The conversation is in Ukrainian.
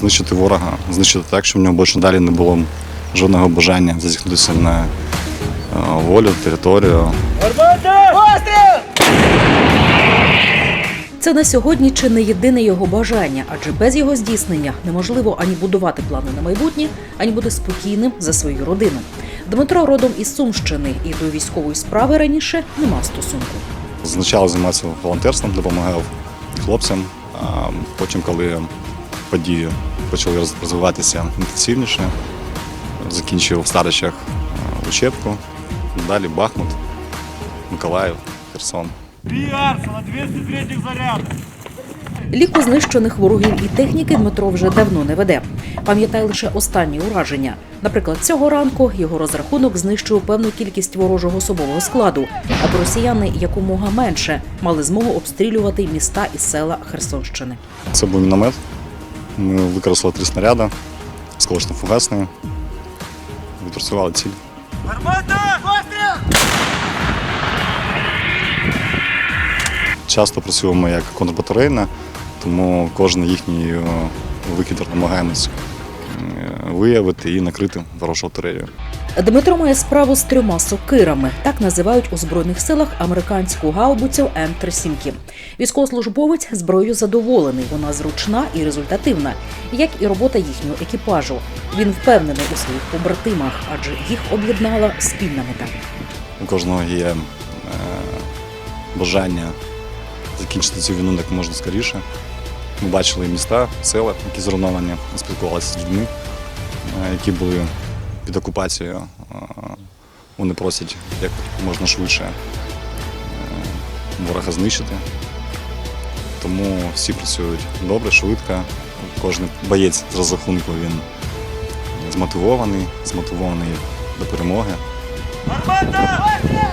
знищити ворога, знищити так, щоб в нього більше далі не було жодного бажання зазіхнутися на е, волю, територію. Це на сьогодні чи не єдине його бажання, адже без його здійснення неможливо ані будувати плани на майбутнє, ані бути спокійним за свою родину. Дмитро родом із Сумщини і до військової справи раніше не мав стосунку. Спочатку займався волонтерством, допомагав хлопцям. А потім, коли події почали розвиватися інтенсивніше, закінчив в Старичах е, учебку. Далі Бахмут, Миколаїв, Херсон. Арсена, 203 зарядов. Ліку знищених ворогів і техніки Дмитро вже давно не веде. Пам'ятає лише останні ураження. Наприклад, цього ранку його розрахунок знищив певну кількість ворожого особового складу, аби росіяни якомога менше мали змогу обстрілювати міста і села Херсонщини. Це був міномет. Ми використали три снаряди, сколочно-фугасні. Відпрацювали ціль. Гармата! Постріл! Часто працюємо як контрбатарейна, тому кожен їхній е, викид намагаємось е, виявити і накрити ворожу артилерію. Дмитро має справу з трьома сокирами. Так називають у збройних силах американську гаубицю М-37. Військовослужбовець зброєю задоволений. Вона зручна і результативна, як і робота їхнього екіпажу. Він впевнений у своїх побратимах, адже їх об'єднала спільна мета. У кожного є е, бажання закінчити цю війну як можна скоріше. Ми бачили міста, села, які зруйновані, спілкувалися з людьми, е, які були під окупацією. Е, Вони просять як можна швидше е, ворога знищити. Тому всі працюють добре, швидко. Кожен боєць з розрахунку він змотивований, змотивований до перемоги. Армата!